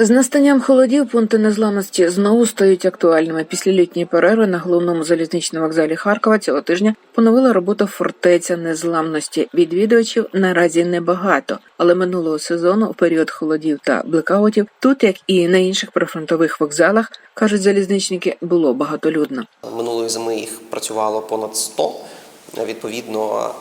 З настанням холодів пункти незламності знову стають актуальними. Після літньої перерви на головному залізничному вокзалі Харкова цього тижня поновила робота фортеця незламності. Відвідувачів наразі небагато, але минулого сезону, у період холодів та блекаутів, тут, як і на інших прифронтових вокзалах, кажуть залізничники, було багатолюдно. Минулої зими їх працювало понад 100. Відповідно,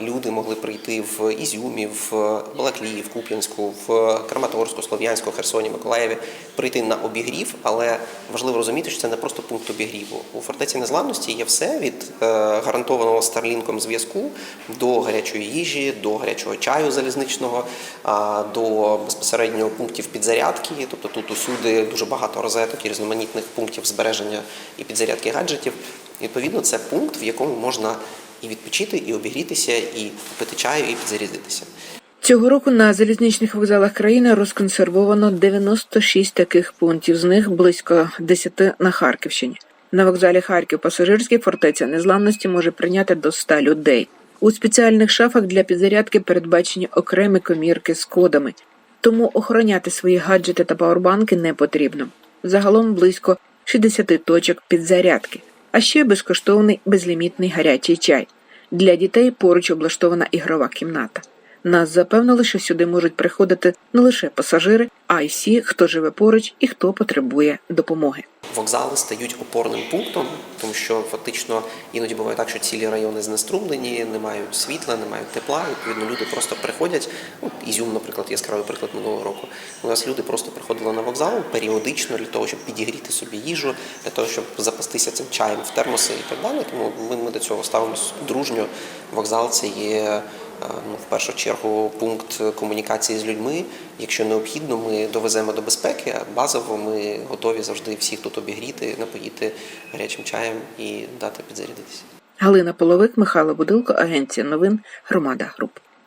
люди могли прийти в Ізюмі, в Балаклії, в Куп'янську, в Краматорську, Слов'янську, Херсоні, Миколаєві прийти на обігрів, але важливо розуміти, що це не просто пункт обігріву. У фортеці незламності є все від е, гарантованого старлінком зв'язку до гарячої їжі, до гарячого чаю залізничного, до безпосередньо пунктів підзарядки. Тобто тут усюди дуже багато розеток і різноманітних пунктів збереження і підзарядки гаджетів. Відповідно, це пункт, в якому можна і відпочити, і обігрітися, і попити чаю, і підзарядитися. Цього року на залізничних вокзалах країни розконсервовано 96 таких пунктів, з них близько 10 на Харківщині. На вокзалі Харків пасажирський фортеця незламності може прийняти до 100 людей. У спеціальних шафах для підзарядки передбачені окремі комірки з кодами, тому охороняти свої гаджети та павербанки не потрібно. Загалом близько 60 точок підзарядки, а ще безкоштовний безлімітний гарячий чай. Для дітей поруч облаштована ігрова кімната. Нас запевнили, що сюди можуть приходити не лише пасажири, а й всі, хто живе поруч і хто потребує допомоги. Вокзали стають опорним пунктом, тому що фактично іноді буває так, що цілі райони знеструмлені, не мають світла, не мають тепла. Відповідно, люди просто приходять. Ну, Ізюм, наприклад, яскравий приклад минулого року. У нас люди просто приходили на вокзал періодично для того, щоб підігріти собі їжу, для того, щоб запастися цим чаєм в термоси і так далі. Тому ми, ми до цього ставимося дружньо. Вокзал це є ну, в першу чергу пункт комунікації з людьми. Якщо необхідно, ми довеземо до безпеки. Базово ми готові завжди всіх тут обігріти, напоїти гарячим чаєм і дати підзарядитися. Галина Половик, Михайло Будилко, Агенція новин, Громада Груп.